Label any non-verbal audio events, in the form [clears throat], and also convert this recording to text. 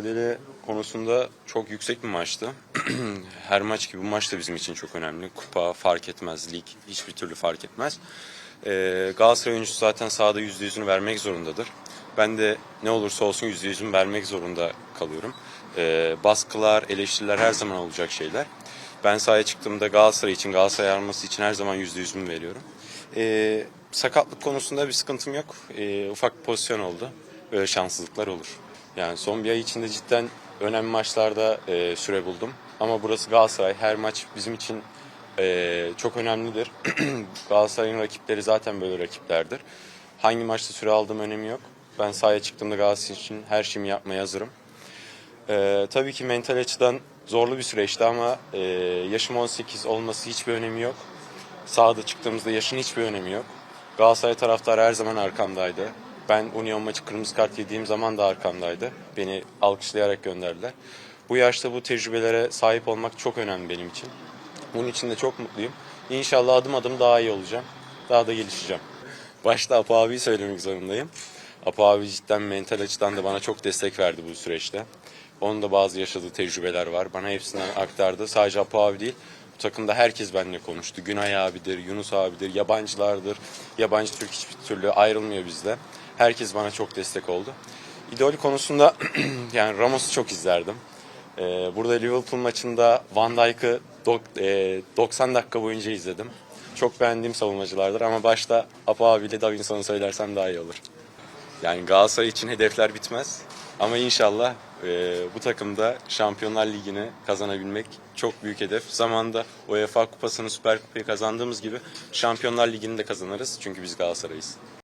Mücadele konusunda çok yüksek bir maçtı. [clears throat] Her maç gibi bu maç da bizim için çok önemli. Kupa fark etmez, lig hiçbir türlü fark etmez. Ee, Galatasaray oyuncusu zaten sahada yüzde yüzünü vermek zorundadır. Ben de ne olursa olsun yüzde yüzümü vermek zorunda kalıyorum. Ee, baskılar, eleştiriler her zaman olacak şeyler. Ben sahaya çıktığımda Galatasaray için, Galatasaray arması için her zaman yüzde yüzümü veriyorum. Ee, sakatlık konusunda bir sıkıntım yok. Ee, ufak pozisyon oldu. Böyle şanssızlıklar olur. Yani son bir ay içinde cidden önemli maçlarda e, süre buldum. Ama burası Galatasaray. Her maç bizim için e, çok önemlidir. [clears throat] Galatasaray'ın rakipleri zaten böyle rakiplerdir. Hangi maçta süre aldığım önemi yok. Ben sahaya çıktığımda Galatasaray için her şeyimi yapmaya hazırım. Ee, tabii ki mental açıdan zorlu bir süreçti ama e, yaşım 18 olması hiçbir önemi yok. Sahada çıktığımızda yaşın hiçbir önemi yok. Galatasaray taraftarı her zaman arkamdaydı. Ben Union maçı kırmızı kart yediğim zaman da arkamdaydı. Beni alkışlayarak gönderdiler. Bu yaşta bu tecrübelere sahip olmak çok önemli benim için. Bunun için de çok mutluyum. İnşallah adım adım daha iyi olacağım. Daha da gelişeceğim. Başta Apo abiyi söylemek zorundayım. Apo abi cidden mental açıdan da bana çok destek verdi bu süreçte. Onun da bazı yaşadığı tecrübeler var. Bana hepsinden aktardı. Sadece Apo abi değil. Bu takımda herkes benimle konuştu. Günay abidir, Yunus abidir, yabancılardır. Yabancı Türk hiçbir türlü ayrılmıyor bizde. Herkes bana çok destek oldu. İdol konusunda [clears throat] yani Ramos'u çok izlerdim. Ee, burada Liverpool maçında Van Dijk'ı e, 90 dakika boyunca izledim. Çok beğendiğim savunmacılardır ama başta Apo abiyle Davinson'u söylersem daha iyi olur. Yani Galatasaray için hedefler bitmez. Ama inşallah e, bu takımda Şampiyonlar Ligi'ni kazanabilmek çok büyük hedef. Zamanında UEFA Kupası'nı, Süper Kupayı kazandığımız gibi Şampiyonlar Ligi'ni de kazanırız. Çünkü biz Galatasaray'ız.